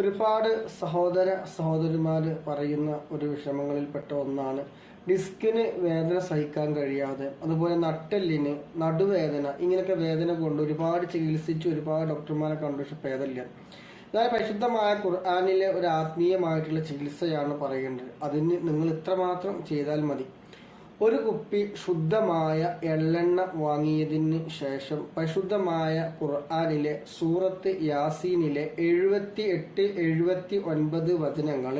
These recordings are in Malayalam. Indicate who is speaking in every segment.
Speaker 1: ഒരുപാട് സഹോദര സഹോദരിമാര് പറയുന്ന ഒരു വിഷമങ്ങളിൽപ്പെട്ട ഒന്നാണ്. ഡിസ്കിന് വേദന സഹിക്കാൻ കഴിയാതെ അതുപോലെ നട്ടെല്ലിന് നടുവേദന ഇങ്ങനെയൊക്കെ വേദന കൊണ്ട് ഒരുപാട് ചികിത്സിച്ച് ഒരുപാട് ഡോക്ടർമാരെ കണ്ടു പക്ഷെ ഭേദമില്ല. അതായത് പരിശുദ്ധമായ ഖുർആാനിലെ ഒരു ആത്മീയമായിട്ടുള്ള ചികിത്സയാണ് പറയേണ്ടത് അതിന് നിങ്ങൾ ഇത്രമാത്രം ചെയ്താൽ മതി. ഒരു കുപ്പി ശുദ്ധമായ എള്ളെണ്ണ വാങ്ങിയതിന് ശേഷം പരിശുദ്ധമായ ഖുർആാനിലെ സൂറത്ത് യാസീനിലെ എഴുപത്തി എട്ട് എഴുപത്തി ഒൻപത് വചനങ്ങൾ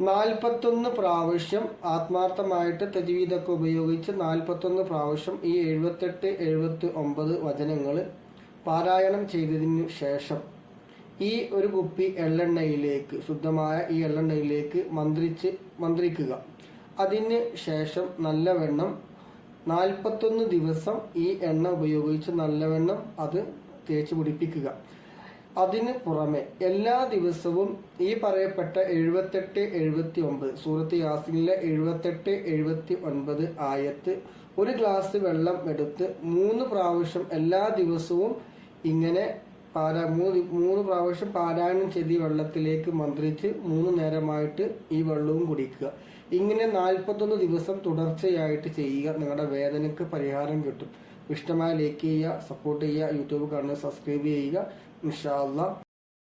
Speaker 1: നാൽപ്പത്തൊന്ന് പ്രാവശ്യം ആത്മാർത്ഥമായിട്ട് തെജീവിതൊക്കെ ഉപയോഗിച്ച് നാൽപ്പത്തൊന്ന് പ്രാവശ്യം ഈ എഴുപത്തെട്ട് എഴുപത്തി ഒമ്പത് വചനങ്ങൾ പാരായണം ചെയ്തതിന് ശേഷം ഈ ഒരു കുപ്പി എള്ളെണ്ണയിലേക്ക് ശുദ്ധമായ ഈ എള്ളെണ്ണയിലേക്ക് മന്ത്രിച്ച് മന്ത്രിക്കുക. അതിന് ശേഷം നല്ലവണ്ണം നാൽപ്പത്തൊന്ന് ദിവസം ഈ എണ്ണ ഉപയോഗിച്ച് നല്ലവണ്ണം അത് തേച്ച് പിടിപ്പിക്കുക. അതിന് പുറമെ എല്ലാ ദിവസവും ഈ പറയപ്പെട്ട എഴുപത്തെട്ട് എഴുപത്തി ഒമ്പത് സൂറത്ത് യാസിനിലെ എഴുപത്തെട്ട് എഴുപത്തി ഒൻപത് ആയത്ത് ഒരു ഗ്ലാസ് വെള്ളം എടുത്ത് മൂന്ന് പ്രാവശ്യം എല്ലാ ദിവസവും ഇങ്ങനെ പാരാ മൂന്ന് മൂന്ന് പ്രാവശ്യം പാരായണം ചെയ്ത് ഈ വെള്ളത്തിലേക്ക് മന്ത്രിച്ച് മൂന്ന് നേരമായിട്ട് ഈ വെള്ളവും കുടിക്കുക. ഇങ്ങനെ നാൽപ്പത്തൊന്ന് ദിവസം തുടർച്ചയായിട്ട് ചെയ്യുക നിങ്ങളുടെ വേദനയ്ക്ക് പരിഹാരം കിട്ടും. ഇഷ്ടമായ ലൈക്ക് ചെയ്യുക സപ്പോർട്ട് ചെയ്യുക യൂട്യൂബ് കാണുക സബ്സ്ക്രൈബ് ചെയ്യുക. ഇൻഷാ